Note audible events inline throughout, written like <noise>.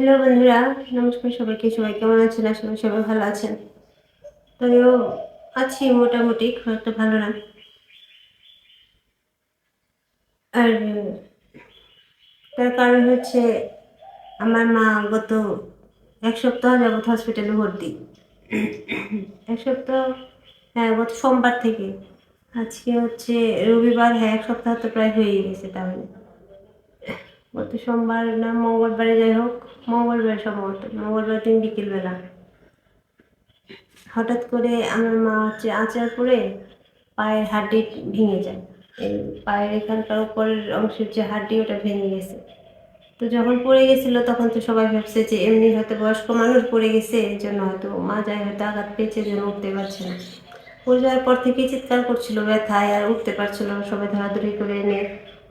Hello বন্ধুরা, নমস্কার সবাইকে। সবাই কেমন আছেন? আশা সবাই ভালো আছেন। তবেও আছি মোটামুটি, খুব একটা ভালো না। আর তার কারণ হচ্ছে আমার মা গত এক সপ্তাহ যাবৎ হসপিটালে ভর্তি। এক সপ্তাহ হ্যাঁ গত সোমবার থেকে। আজকে হচ্ছে রবিবার হ্যাঁ এক সপ্তাহ তো প্রায় হয়ে গেছে তাহলে। গত সোমবার না, মঙ্গলবারে যাই হোক মঙ্গলবার সম্ভবত মঙ্গলবার দিন বিকেলবেলা। হঠাৎ করে আমার মা হচ্ছে আচার করে পায়ের হাড্ডি ভেঙে যায়। এই পায়ের এখানকার উপরের অংশের যে হাড্ডি, ওটা ভেঙে গেছে। তো যখন পড়ে গেছিল, তখন তো সবাই ভাবছে যে এমনি হয়তো বয়স্ক মানুষ পড়ে গেছে, এই জন্য হয়তো মা যায় হয়তো আঘাত পেয়েছে যেন উঠতে পারছে না। পড়ে যাওয়ার পর থেকেই চিৎকার করছিল, ব্যথায় আর উঠতে পারছিল সবাই ধরাধরি করে এনে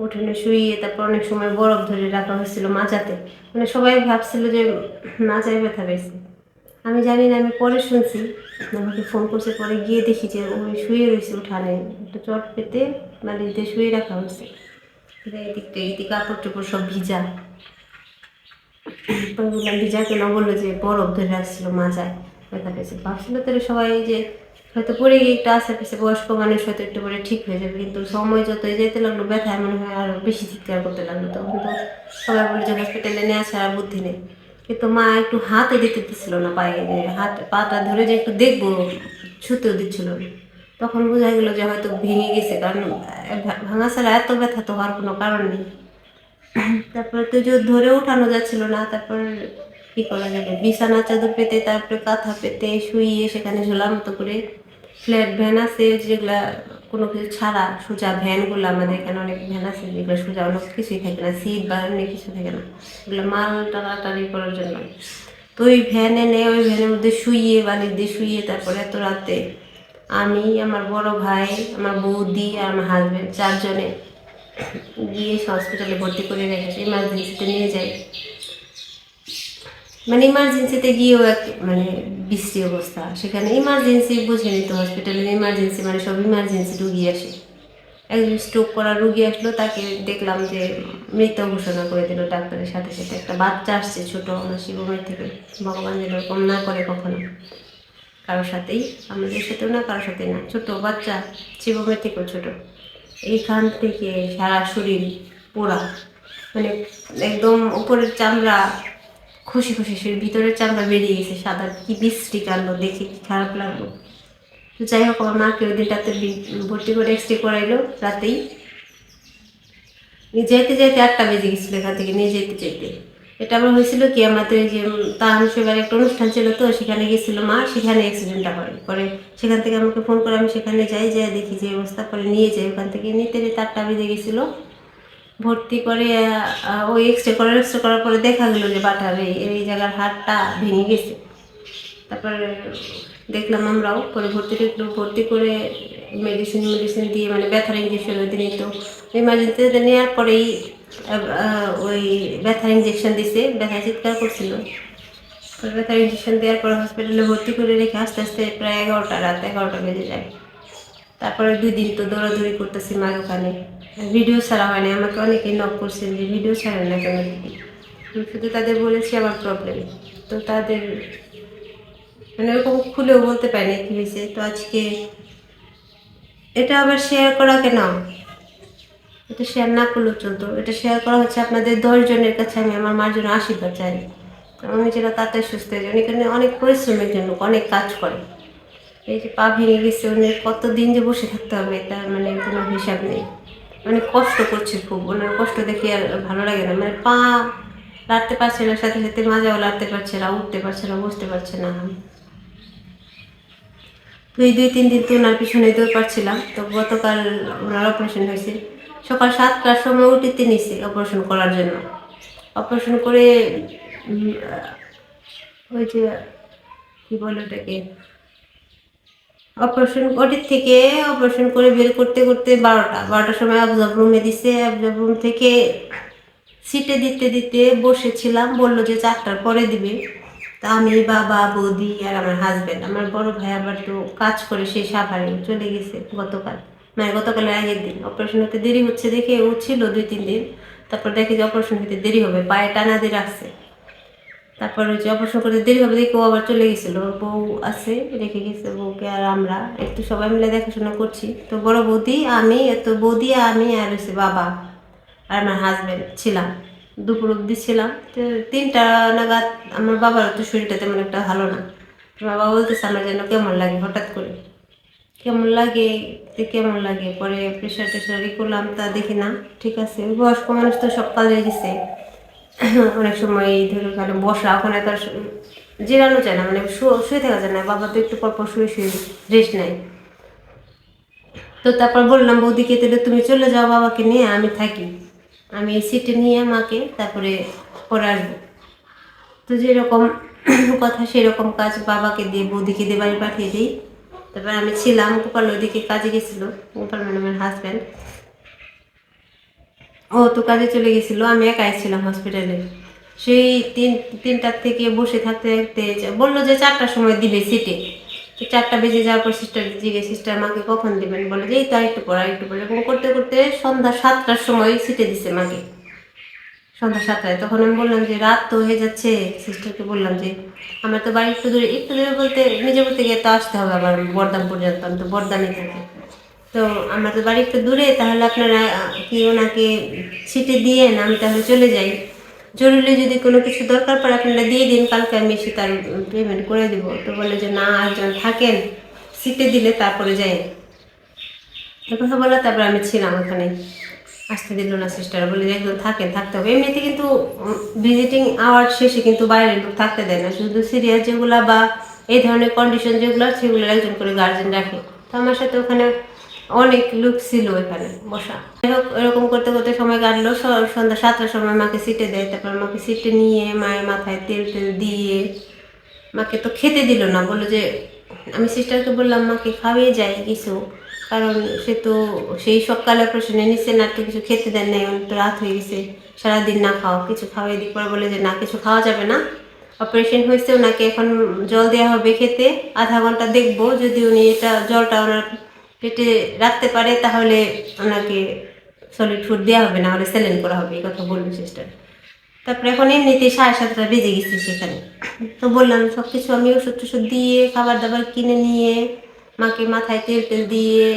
উঠোনে শুয়ে তারপর অনেক সময় বরফ ধরে রাখা হয়েছিল মাজাতে। মানে সবাই ভাবছিল যে মাজায় ব্যথা পেয়েছে। আমি জানি না, আমি পরে শুনছি। আমাকে ফোন করছে, পরে গিয়ে দেখি যে ওই শুয়ে রয়েছে উঠানে। একটা চট পেতে মানে দিয়ে শুয়ে রাখা হয়েছে। এদিকটা, এদিকে কাপড় টুপড় সব ভিজা। ভিজা কেন? বলল যে বরফ ধরে রাখছিল মাজায়, ব্যথা পেয়েছে। ভাবছিল তাহলে সবাই যে হয়তো পড়ে গিয়ে একটু আস্তে বয়স্ক মানুষ হয়তো একটু পরে ঠিক হয়ে যাবে, কিন্তু সময় যতই যেতে লাগল ব্যথা মনে হয় আরও বেশি চিৎকার করতে লাগল। তখন তো সবাই বলে যে হসপিটালে নেওয়া ছাড়া বুদ্ধি নেই। কিন্তু মা একটু হাতে দিতে দিচ্ছিল না পায়ে হাত, পাটা ধরে যে একটু দেখব, ছুতেও দিচ্ছিল তখন বোঝা গেলো যে হয়তো ভেঙে গেছে, কারণ ভাঙা ছাড়া এত ব্যথা তো হওয়ার কোনো কারণ নেই। তারপরে তো যে ধরে উঠানো যাচ্ছিল না, তারপর কি করা যাবে? বিছানা, চাদর পেতে, তারপরে কাঁথা পেতে, শুইয়ে সেখানে ঝোলার মতো করে ফ্ল্যাট ভ্যান আছে যেগুলা কোনো কিছু ছাড়া সোজা ভ্যানগুলো আমাদের এখানে অনেক ভ্যান আছে যেগুলো সোজা অনেক কিছুই থাকে না, সিট বা অনেক কিছু থাকে না। এগুলো মাল টানাটানি করার জন্য। তো ওই ভ্যান এনে ওই ভ্যানের মধ্যে শুইয়ে বালি দিয়ে শুইয়ে তারপরে এত রাতে আমি, আমার বড় ভাই, আমার বৌদি আর আমার হাজব্যান্ড চারজনে গিয়ে হসপিটালে ভর্তি করে রেখেছে ইমার্জেন্সিতে নিয়ে যাই। মানে ইমার্জেন্সিতে গিয়েও এক মানে বিশ্রী অবস্থা। সেখানে ইমার্জেন্সি বুঝে নিত হসপিটালের ইমার্জেন্সি মানে সব ইমার্জেন্সি রুগী আসে। একজন স্ট্রোক করা রুগী আসলো, তাকে দেখলাম যে মৃত ঘোষণা করে দিল ডাক্তারের সাথে সাথে। একটা বাচ্চা আসছে ছোটো, আমার শিবমের থেকে ভগবান যেন এরকম না করে কখনো। কারোর সাথেই, আমাদের সাথেও না, কারোর সাথে না। ছোট বাচ্চা শিবমের থেকেও ছোট। এইখান থেকে সারা শরীর পোড়া। মানে একদম উপরের চামড়া খুশি খুশি সে ভিতরের চামড়া বেরিয়ে গেছে, সাদা কি বিশ্রী কাণ্ড, দেখে কি খারাপ লাগল। তো যাই হোক, আমার মাকে ওই দিনটাতে ভর্তি করে এক্সরে করাইলো, রাতেই। যেতে যেতে আটটা বেজে গেছিল এখান থেকে, নিয়ে যেতে যেতে এটা আমার হয়েছিল কি, আমাদের ওই যে তার সেবার একটা অনুষ্ঠান ছিল তো, সেখানে গেছিল মা, সেখানে অ্যাক্সিডেন্টটা হয় পরে সেখান থেকে আমাকে ফোন করে, আমি সেখানে যাই যাই দেখি যে অবস্থা, পরে নিয়ে যাই। ওখান থেকে নিতে নিতে আটটা বেজে গেছিল। ভর্তি করে ওই এক্সরে করার এক্সরে করার পরে দেখা গেলো যে বাটার এই জায়গার হাড়টা ভেঙে গেছে। তারপরে দেখলাম আমরাও পরে ভর্তি টেকলো ভর্তি করে মেডিসিন মেডিসিন দিয়ে মানে ব্যথার ইঞ্জেকশন ওই দিনই তো ইমার্জেন্সিতে নেওয়ার পরেই ওই ব্যথার ইঞ্জেকশন দিছে ব্যথা চিৎকার করছিল। পরে ব্যথার ইঞ্জেকশন দেওয়ার পর হসপিটালে ভর্তি করে রেখে আস্তে আস্তে প্রায় এগারোটা, রাত এগারোটা বেজে যায়। তারপরে দুই দিন তো দৌড়াদৌড়ি করতেছি মার ওখানে ভিডিও ছাড়া হয় না আমাকে অনেকেই নক করছেন যে ভিডিও ছাড়েন না কেন? শুধু তাদের বলেছি আমার প্রবলেম তো তাদের মানে ওরকম খুলেও বলতে পারি না কী হয়েছে। তো আজকে এটা আবার শেয়ার করা কেন? এটা শেয়ার না করলেও চলতো। এটা শেয়ার করা হচ্ছে আপনাদের দশজনের কাছে, আমি আমার মার জন্য আশীর্বাদ চাই। আমি যেটা তাড়াতাড়ি সুস্থ হয়ে যাই। উনি অনেক পরিশ্রমের জন্য অনেক কাজ করে। এই যে পা ভেঙে গেছে উনি কতদিন যে বসে থাকতে হবে তার মানে কোনো হিসাব নেই। অনেক কষ্ট করছে খুব। ওনার কষ্ট দেখে আর ভালো লাগে না। মানে পা লাড়তে পারছে না, সাথে সাথে মাজাও লাড়তে পারছে না, উঠতে পারছে না, বসতে পারছে না। তো এই দুই তিন দিন তো ওনার পিছনে দৌড় পারছিলাম। তো গতকাল ওনার অপারেশন হয়েছে। সকাল সাতটার সময় উঠিতে নিছে অপারেশন করার জন্য। অপারেশন করে ওই যে, কি বলে ওটাকে? অপারেশন ওটির থেকে অপারেশন করে বের করতে করতে বারোটা, বারোটার সময় অবজার্ভ রুমে দিছে। অবজার্ভ রুম থেকে সিটে দিতে দিতে বসেছিলাম, বলল যে চারটার পরে দিবে। তা আমি বাবা, বৌদি আর আমার হাজব্যান্ড আমার বড় ভাই আবার তো কাজ করে সেই সাভারে চলে গেছে গতকাল। মানে গতকালের আগের দিন। অপারেশন হতে দেরি হচ্ছে দেখে ও ছিল দুই, তিন দিন। তারপর দেখে যে অপারেশন হতে দেরি হবে, পায়ে টানা দিয়ে রাখছে। তারপর হচ্ছে অপারেশন করতে দেরি হবে দেখে ও আবার চলে গেছিল। বউ আছে, রেখে গেছে বউকে আর আমরা। একটু সবাই মিলে দেখাশোনা করছি। তো বড় বৌদি, আমি তো বৌদি, আমি আর হচ্ছে বাবা আর আমার হাজব্যান্ড ছিলাম। দুপুর অব্দি ছিলাম। তো তিনটা নাগাদ আমার বাবার তো শরীরটা তেমন একটা ভালো না। বাবা বলতেছে, আমার যেন কেমন লাগে হঠাৎ করে? কেমন লাগে? কেমন লাগে? পরে প্রেশার টেশার করলাম, তা দেখি না, ঠিক আছে। বয়স্ক মানুষ তো সব কাজে গেছে <coughs> অনেক সময় এই ধরে কারণ বসা ওখানে তার জিরানো চায় না মানে শুয়ে থাকা যায় না, বাবা তো একটু পর পর শুয়ে শুয়ে রেস্ট নেয়। তো তারপর বললাম, বৌদিকে, তাহলে তুমি চলে যাও বাবাকে নিয়ে, আমি থাকি। আমি সিটে নিয়ে মাকে তারপরে পরে আসব। তো যেরকম <coughs> কথা সেরকম কাজ বাবাকে দিয়ে, বৌদিকে দিয়ে বাড়ি পাঠিয়ে দিই। তারপর আমি ছিলাম, গোপাল ওইদিকে কাজে গেছিল, গোপাল আমার হাজব্যান্ড ও তো কাজে চলে গেছিল, আমি একাই ছিলাম হসপিটালে সেই তিন, তিনটার থেকে বসে থাকতে থাকতে বলল যে চারটার সময় দিবে সিটে তো চারটা বেজে যাওয়ার পর সিস্টার জিগে সিস্টার মাকে কখন দিবেন? বলে যে এই তো আরেকটু পর আরেকটু পর। এরকম করতে করতে সন্ধ্যা সাতটার সময় সিটে দিছে মাকে। সন্ধ্যা সাতটায়। তখন আমি বললাম যে, রাত তো হয়ে যাচ্ছে। সিস্টারকে বললাম যে, আমার তো বাড়ি একটু দূরে একটু দূরে বলতে, নিজে বলতে গিয়ে তো আসতে হবে আবার বর্দাম পর্যন্ত আমি তো বর্দামে থাকি। তো আমার তো বাড়ি একটু দূরে, তাহলে আপনারা কি ওনাকে সিটে দিয়ে আমি তাহলে চলে যাই। জরুরি যদি কোনো কিছু দরকার পড়ে আপনারা দিয়ে দিন, কালকে আমি এসে তার পেমেন্ট করে দেবো। তো বলে যে না একজন থাকেন সিটে দিলে তারপরে যাই। কথা বলা তারপর আমি ছিলাম ওখানে। আসতে দিল না সিস্টার বলে যে একজন থাকেন, থাকতে হবে। এমনিতে কিন্তু ভিজিটিং আওয়ার শেষে কিন্তু বাইরের লোক থাকতে দেয় না। শুধু সিরিয়াস যেগুলা বা এই ধরনের কন্ডিশন যেগুলো সেগুলো একজন করে গার্জেন রাখে। তো আমার সাথে ওখানে অনেক লোক ছিল এখানে বসা এরকম করতে করতে সময় কাটলো। সন্ধ্যা সাতটার সময় মাকে সিটে দেয়, তারপর মাকে সিটে নিয়ে মায়ের মাথায় তেল টেল দিয়ে মাকে তো খেতে দিল না, বলল যে, আমি সিস্টারকে বললাম, মাকে খাওয়িয়ে যায় কিছু। কারণ সে তো সেই সকালে অপারেশনে নিচ্ছে না তো কিছু খেতে দেন নাই তো রাত হয়ে গেছে, সারাদিন না খাওয়া। কিছু খাওয়াই দিই পরে বলে যে, না, কিছু খাওয়া যাবে না। অপারেশন হয়েছে ওনাকে, এখন জল দেওয়া হবে খেতে। আধা ঘণ্টা দেখব, যদি উনি এটা জলটা ওনার পেটে রাখতে পারে, তাহলে ওনাকে সলিড ফুড দেওয়া হবে না হলে স্যালেন করা হবে, এই কথা বলল সিস্টার তারপরে এখন এমনিতে সাড়ে সাতটা বেজে গেছে সেখানে। তো বললাম সব কিছু আমি ওষুধ টষুধ দিয়ে খাবার দাবার কিনে নিয়ে, মাকে মাথায় তেল টেল দিয়ে,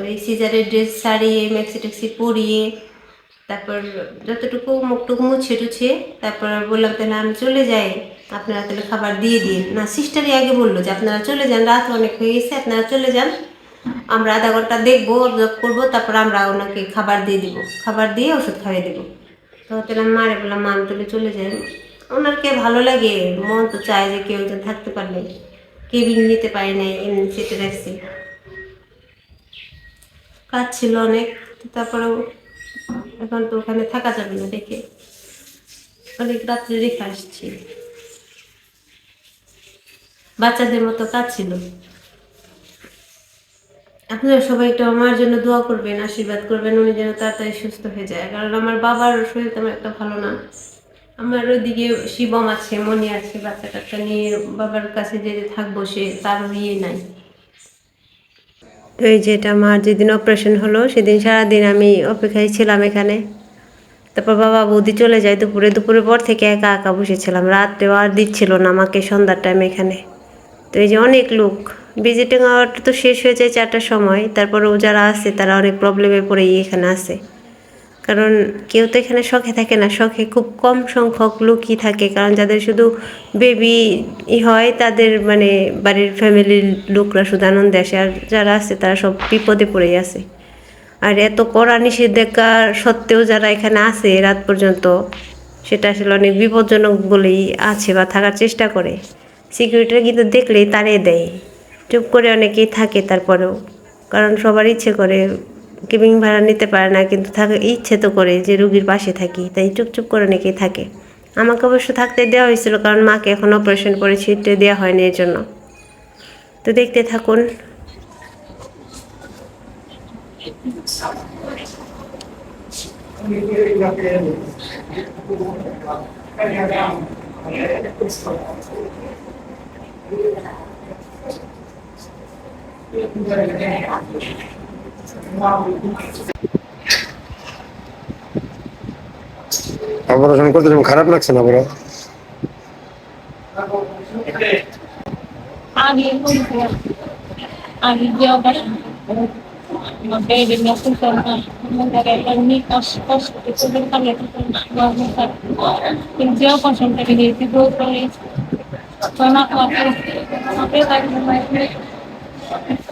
ওই সিজারের ড্রেস ছাড়িয়ে ম্যাক্সি ট্যাক্সি পরিয়ে, তারপর যতটুকু মুখটুকু মুছে টুছে, তারপর বললাম, তাহলে আমি চলে যাই। আপনারা তাহলে খাবার দিয়ে দিন। না সিস্টারই আগে বলল যে, আপনারা চলে যান, রাত অনেক হয়ে গেছে, আপনারা চলে যান। আমরা আধা ঘণ্টা দেখব অবজার্ভ করব, তারপর আমরা ওনাকে খাবার দিয়ে দিব। খাবার দিয়ে ওষুধ খাইয়ে দেবো। তো আমি মারে বললাম, মা, আমি তাহলে চলে যাই। ওনার কে ভালো লাগে, মন তো চায় যে কেউ একজন থাকতে পারলে। কেবিন নিতে পারি নাই, এমনি চেটে রাখছি। কাজ ছিল অনেক তারপরেও এখন তো ওখানে থাকা যাবে না দেখে। অনেক রাত্রে রেখে আসছি। বাচ্চাদের মতো কাজ ছিল। আপনারা সবাই একটু আমার জন্য দোয়া করবেন, আশীর্বাদ করবেন, উনি যেন তাড়াতাড়ি সুস্থ হয়ে যায়। কারণ আমার বাবার শরীর তেমন একটা ভালো না। আমার ওইদিকে শিবম আছে মনি আছে বাচ্চা কাচ্চা নিয়ে বাবার কাছে যে থাকব সে তার ইয়ে নাই। তো এই যেটা আমার যেদিন অপারেশন হলো, সেদিন সারাদিন আমি অপেক্ষায় ছিলাম এখানে। তারপর বাবা বৌদি চলে যায় দুপুরে। দুপুরের পর থেকে একা একা বসেছিলাম। রাত্রেও আর দিচ্ছিল না আমাকে সন্ধ্যার টাইম এখানে। তো এই যে অনেক লোক। ভিজিটিং আওয়ারটা তো শেষ হয়ে যায় চারটার সময়। তারপরেও যারা আছে, তারা অনেক প্রবলেমে পড়েই এখানে আসে কারণ কেউ তো এখানে শখে থাকে না। শখে খুব কম সংখ্যক লোকই থাকে। কারণ যাদের শুধু বেবি হয়, তাদের মানে বাড়ির ফ্যামিলির লোকরা শুধু আনন্দে আসে। আর যারা আছে, তারা সব বিপদে পড়েই আছে আর এত কড়া নিষেধাজ্ঞা সত্ত্বেও যারা এখানে আছে, রাত পর্যন্ত, সেটা আসলে অনেক বিপজ্জনক বলেই আছে বা থাকার চেষ্টা করে। সিকিউরিটিরা কিন্তু দেখলেই তাড়িয়ে দেয়। চুপ করে অনেকেই থাকে তারপরেও। কারণ সবার ইচ্ছে করে কেবিং ভাড়া নিতে পারে না, কিন্তু থাকে, ইচ্ছে তো করে যে রুগীর পাশে থাকি, তাই চুপচুপ করে অনেকেই থাকে। আমাকে অবশ্য থাকতে দেওয়া হয়েছিল, কারণ মাকে এখন অপারেশন করে ছিটে দেওয়া হয়নি এর জন্য। তো দেখতে থাকুন। অপারেশন করতে খারাপ লাগছে না বড় আগে আগে যে অপারেশন আমাকে এই জন্য সুস্থ না। আমাদের এমনি কষ্ট কষ্ট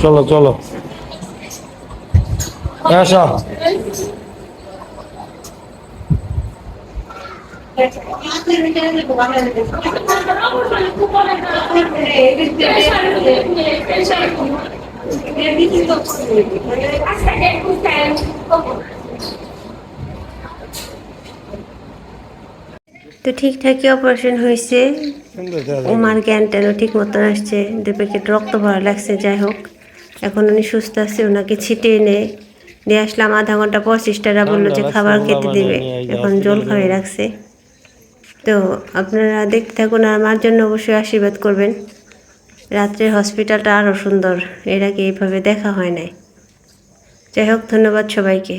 চলো চলো। আসো। তো ঠিকঠাকই অপারেশন হয়েছে। ওমার জ্ঞান ঠিক মতন আসছে দু প্যাকেট রক্ত ভরা লাগছে যাই হোক। এখন উনি সুস্থ আছে ওনাকে ছিটিয়ে নেয় দিয়ে আসলাম আধা ঘণ্টা পর সিস্টাররা বলল যে খাবার খেতে দিবে। এখন জল খাওয়াই রাখছে। তো আপনারা দেখতে থাকুন আর আমার জন্য অবশ্যই আশীর্বাদ করবেন। রাত্রের হসপিটালটা আরও সুন্দর এর আগে এইভাবে দেখা হয় নাই। যাই হোক ধন্যবাদ সবাইকে।